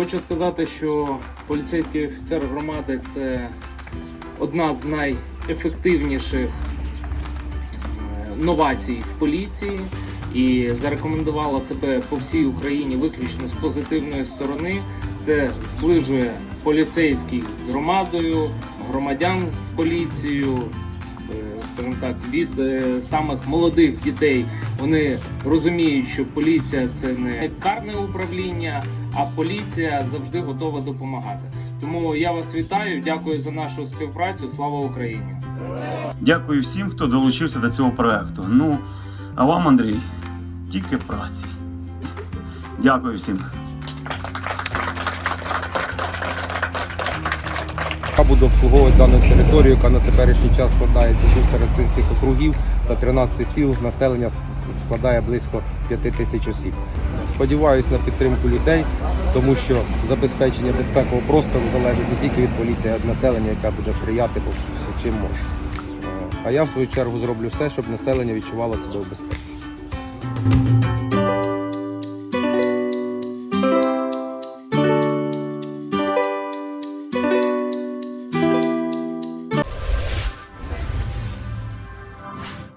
Хочу сказати, що поліцейський офіцер громади це одна з найефективніших е, новацій в поліції і зарекомендувала себе по всій Україні виключно з позитивної сторони. Це зближує поліцейських з громадою, громадян з поліцією. е, Скажімо так, від е, самих молодих дітей вони розуміють, що поліція це не карне управління, а поліція завжди готова допомагати. Тому я вас вітаю, дякую за нашу співпрацю. Слава Україні! Дякую всім, хто долучився до цього проекту. Ну, а вам, Андрій, тільки праці. Дякую всім. Я буду обслуговувати дану територію, яка на теперішній час складається з двох старостинських округів та 13 сіл. Населення складає близько 5 тисяч осіб. Сподіваюся на підтримку людей, тому що забезпечення безпекового простору залежить не тільки від поліції, а й від населення, яке буде сприяти чим може. А я в свою чергу зроблю все, щоб населення відчувало себе в безпеці.